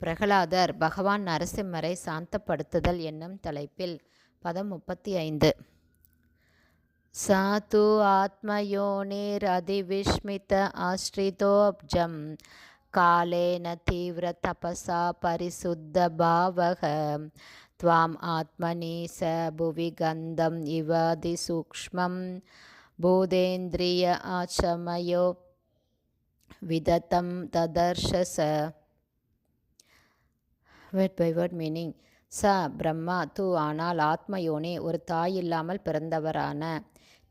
பிரகலாதர் பகவான் நரசிம்மரை சாந்தப்படுத்துதல் என்னும் தலைப்பில் பதம் முப்பத்தி ஐந்து சாது தூ ஆத்மயோனிரதிவிஷ்மித ஆஸ்ரிதோப்ஜம் காலேன தீவிர தபசா பரிசுத்த பாவக துவாம் ஆத்மனி ச புவி கந்தம் இவாதி சூக்மம் பூதேந்திரிய ஆச்சமயோ விதத்தம் ததர்ஷ வேர்ட் பை வேர்ட் மீனிங் ச பிரம்மா து ஆனால் ஆத்மயோனே ஒரு தாய் இல்லாமல் பிறந்தவரான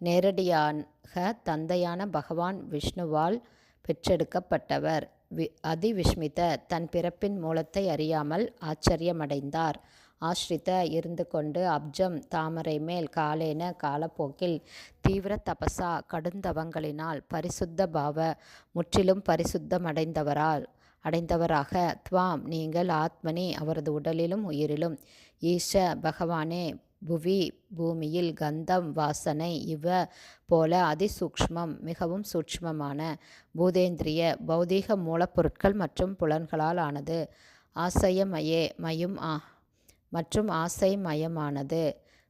நேரடியாக தந்தையான பகவான் விஷ்ணுவால் பெற்றெடுக்கப்பட்டவர். வி அதிவிஷ்மித தன் பிறப்பின் மூலத்தை அறியாமல் ஆச்சரியமடைந்தார். ஆஸ்ரித இருந்து கொண்டு அப்ஜம் தாமரை மேல் காலேன காலப்போக்கில் தீவிர தபசா கடுந்தவங்களினால் பரிசுத்த பாவ முற்றிலும் பரிசுத்தமடைந்தவரால் அடைந்தவராக. துவாம் நீங்கள் ஆத்மனி அவரது உடலிலும் உயிரிலும். ஈஷ பகவானே புவி பூமியில் கந்தம் வாசனை இவ போல அதிசூக்ஷ்மம் மிகவும் சூட்சமமான பூதேந்திரிய பௌதீக மூலப்பொருட்கள் மற்றும் புலன்களால் ஆனது. ஆசையமயே மயும் ஆ மற்றும் ஆசை மயமானது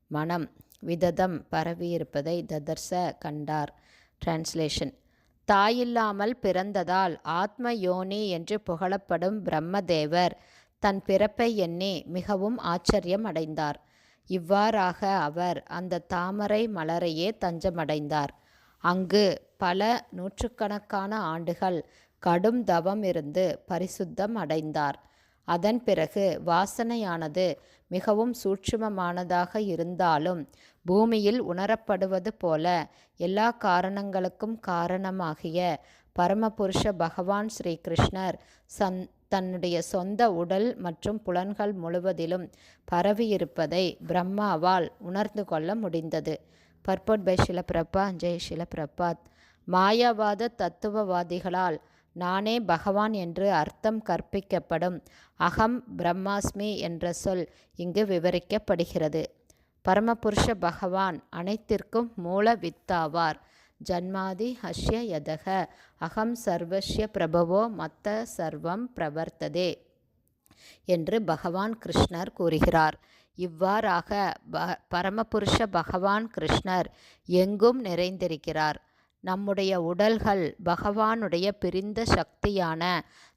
மனம் விததம் பரவியிருப்பதை ததர்ச கண்டார். டிரான்ஸ்லேஷன் தாயில்லாமல் பிறந்ததால் ஆத்ம யோனி என்று புகழப்படும் பிரம்மதேவர் தன் பிறப்பை எண்ணி மிகவும் ஆச்சரியம் அடைந்தார் இவ்வாறாக அவர் அந்த தாமரை மலரையே தஞ்சமடைந்தார். அங்கு பல நூற்றுக்கணக்கான ஆண்டுகள் கடும் தவம் இருந்து பரிசுத்தம் அடைந்தார் அதன் பிறகு வாசனையானது மிகவும் சூட்சுமமானதாக இருந்தாலும் பூமியில் உணரப்படுவது போல எல்லா காரணங்களுக்கும் காரணமாகிய பரமபுருஷ பகவான் ஸ்ரீ கிருஷ்ணர் சந் தன்னுடைய சொந்த உடல் மற்றும் புலன்கள் முழுவதிலும் பரவியிருப்பதை பிரம்மாவால் உணர்ந்து கொள்ள முடிந்தது. பர்பட் பை ஷிலபிரபா ஜெய் ஷிலபிரபாத் மாயாவாத தத்துவவாதிகளால் நானே பகவான் என்று அர்த்தம் கற்பிக்கப்படும். அகம் பிரம்மாஸ்மி என்ற சொல் இங்கு விவரிக்கப்படுகிறது. பரமபுருஷ பகவான் அனைத்திற்கும் மூல வித்தாவார். ஜன்மாதி ஹஷ்ய யதக. அகம் சர்வஸ்ய பிரபவோ மத்த சர்வம் பிரவர்த்ததே என்று பகவான் கிருஷ்ணர் கூறுகிறார். இவ்வாறாக ப பரமபுருஷ பகவான் கிருஷ்ணர் எங்கும் நிறைந்திருக்கிறார். நம்முடைய உடல்கள் பகவானுடைய பிரிந்த சக்தியான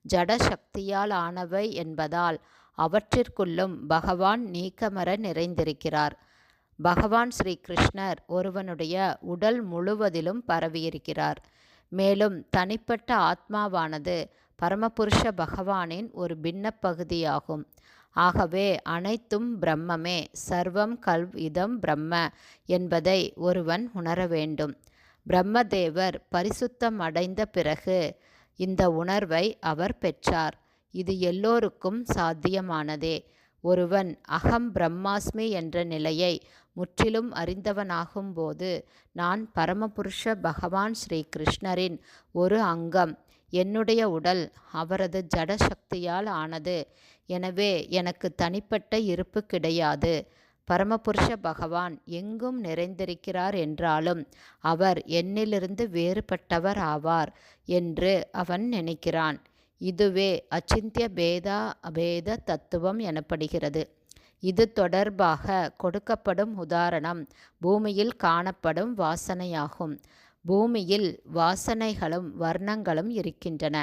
ஜட சக்தியால் ஆனவை என்பதால் அவற்றிற்குள்ளும் பகவான் நீக்கமர நிறைந்திருக்கிறார். பகவான் ஸ்ரீ கிருஷ்ணர் ஒருவனுடைய உடல் முழுவதிலும் பரவியிருக்கிறார். மேலும் தனிப்பட்ட ஆத்மாவானது பரமபுருஷ பகவானின் ஒரு பின்ன பகுதியாகும் ஆகவே அனைத்தும் பிரம்மமே சர்வம் கல்வ் இதம் பிரம்ம என்பதை ஒருவன் உணர வேண்டும். பிரம்மதேவர் பரிசுத்தம் அடைந்த பிறகு இந்த உணர்வை அவர் பெற்றார். இது எல்லோருக்கும் சாத்தியமானதே. ஒருவன் அகம் பிரம்மாஸ்மி என்ற நிலையை முற்றிலும் அறிந்தவனாகும்போது நான் பரமபுருஷ பகவான் ஸ்ரீ கிருஷ்ணரின் ஒரு அங்கம். என்னுடைய உடல் அவரது ஜட சக்தியால் ஆனது. எனவே எனக்கு தனிப்பட்ட இருப்பு கிடையாது. பரமபுருஷ பகவான் எங்கும் நிறைந்திருக்கிறார் என்றாலும் அவர் என்னிலிருந்து வேறுபட்டவர் ஆவார் என்று அவன் நினைக்கிறான். இதுவே அச்சிந்திய பேதா அபேத தத்துவம் எனப்படுகிறது. இது தொடர்பாக கொடுக்கப்படும் உதாரணம் பூமியில் காணப்படும் வாசனையாகும். பூமியில் வாசனைகளும் வர்ணங்களும் இருக்கின்றன.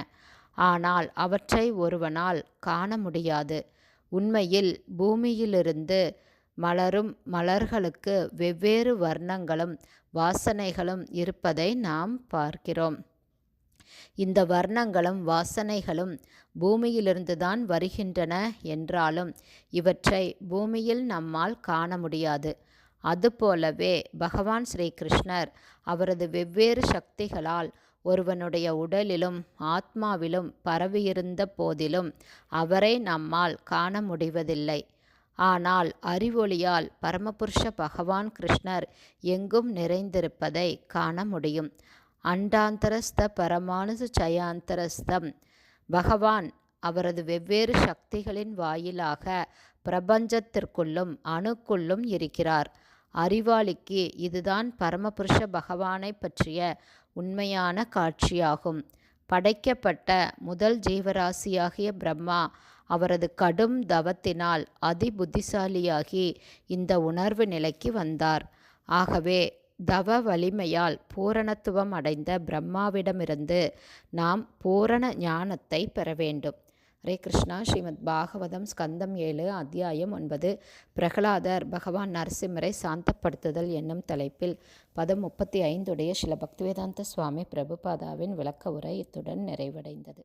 ஆனால் அவற்றை ஒருவனால் காண முடியாது. உண்மையில் பூமியிலிருந்து மலரும் மலர்களுக்கு வெவ்வேறு வர்ணங்களும் வாசனைகளும் இருப்பதை நாம் பார்க்கிறோம். இந்த வர்ணங்களும் வாசனைகளும் பூமியிலிருந்துதான் வருகின்றன என்றாலும் இவற்றை பூமியில் நம்மால் காண முடியாது. அதுபோலவே பகவான் ஸ்ரீகிருஷ்ணர் அவரது வெவ்வேறு சக்திகளால் ஒருவனுடைய உடலிலும் ஆத்மாவிலும் பரவியிருந்த போதிலும் அவரை நம்மால் காண முடிவதில்லை. ஆனால் அறிவொளியால் பரமபுருஷ பகவான் கிருஷ்ணர் எங்கும் நிறைந்திருப்பதை காண முடியும். அண்டாந்தரஸ்த பரமானு சயாந்தரஸ்தம். பகவான் அவரது வெவ்வேறு சக்திகளின் வாயிலாக பிரபஞ்சத்திற்குள்ளும் அணுக்குள்ளும் இருக்கிறார். அறிவாளிக்கு இதுதான் பரமபுருஷ பகவானை பற்றிய உண்மையான காட்சியாகும். படைக்கப்பட்ட முதல் ஜீவராசியாகிய பிரம்மா அவரது கடும் தவத்தினால் அதி புத்திசாலியாகி இந்த உணர்வு நிலைக்கு வந்தார். ஆகவே தவ வலிமையால் பூரணத்துவம் அடைந்த பிரம்மாவிடமிருந்து நாம் பூரண ஞானத்தை பெற வேண்டும். ஹரே கிருஷ்ணா. ஸ்ரீமத் பாகவதம் ஸ்கந்தம் ஏழு அத்தியாயம் ஒன்பது. பிரகலாதர் பகவான் நரசிம்மரை சாந்தப்படுத்துதல் என்னும் தலைப்பில் பதம் முப்பத்தி ஐந்துடைய சில பக்திவேதாந்த சுவாமி பிரபுபாதாவின் விளக்க உரை இத்துடன் நிறைவடைந்தது.